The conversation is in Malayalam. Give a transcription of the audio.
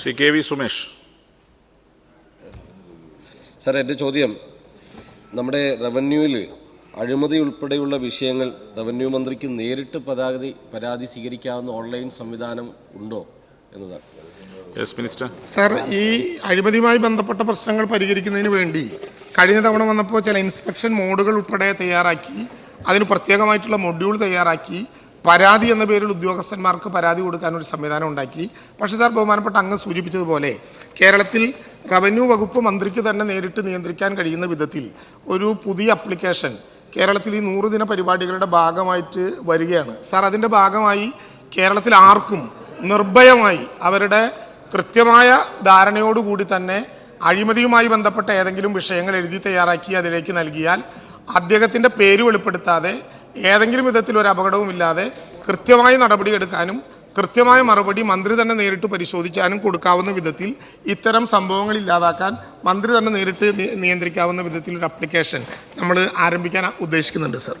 Shri K V Sumesh. Sir എന്റെ ചോദ്യം. നമ്മുടെ റവന്യൂവിൽ അഴിമതി ഉൾപ്പെടെയുള്ള വിഷയങ്ങൾ റവന്യൂ മന്ത്രിക്ക് നേരിട്ട് പരാതി പരാതി സ്വീകരിക്കാവുന്ന ഓൺലൈൻ സംവിധാനം ഉണ്ടോ എന്നതാണ്. സാർ മിനിസ്റ്റർ സർ ഈ അഴിമതിയുമായി ബന്ധപ്പെട്ട പ്രശ്നങ്ങൾ പരിഹരിക്കുന്നതിന് വേണ്ടി കഴിഞ്ഞ തവണ വന്നപ്പോൾ ചില ഇൻസ്പെക്ഷൻ മോഡുകൾ ഉൾപ്പെടെ തയ്യാറാക്കി അതിന് പ്രത്യേകമായിട്ടുള്ള മൊഡ്യൂൾ തയ്യാറാക്കി പരാതി എന്ന പേരിൽ ഉദ്യോഗസ്ഥന്മാർക്ക് പരാതി കൊടുക്കാൻ ഒരു സംവിധാനം ഉണ്ടാക്കി. പക്ഷേ സാർ ബഹുമാനപ്പെട്ട അങ്ങ് സൂചിപ്പിച്ചതുപോലെ കേരളത്തിൽ റവന്യൂ വകുപ്പ് മന്ത്രിക്ക് തന്നെ നേരിട്ട് നിയന്ത്രിക്കാൻ കഴിയുന്ന വിധത്തിൽ ഒരു പുതിയ അപ്ലിക്കേഷൻ കേരളത്തിൽ ഈ നൂറ് ദിന പരിപാടികളുടെ ഭാഗമായിട്ട് വരികയാണ്. സാർ അതിന്റെ ഭാഗമായി കേരളത്തിൽ ആർക്കും നിർഭയമായി അവരുടെ കൃത്യമായ ധാരണയോടുകൂടി തന്നെ അഴിമതിയുമായി ബന്ധപ്പെട്ട ഏതെങ്കിലും വിഷയങ്ങൾ എഴുതി തയ്യാറാക്കി അതിലേക്ക് നൽകിയാൽ അദ്ദേഹത്തിന്റെ പേര് വെളിപ്പെടുത്താതെ ഏതെങ്കിലും വിധത്തിൽ ഒരു അപകടവുമില്ലാതെ കൃത്യമായ നടപടിയെടുക്കാനും കൃത്യമായ മറുപടി മന്ത്രി തന്നെ നേരിട്ട് പരിശോധിക്കാനും കൊടുക്കാവുന്ന വിധത്തിൽ ഇത്തരം സംഭവങ്ങൾ ഇല്ലാതാക്കാൻ മന്ത്രി തന്നെ നേരിട്ട് നിയന്ത്രിക്കാവുന്ന വിധത്തിൽ ഒരു അപ്ലിക്കേഷൻ നമ്മൾ ആരംഭിക്കാൻ ഉദ്ദേശിക്കുന്നുണ്ട് സർ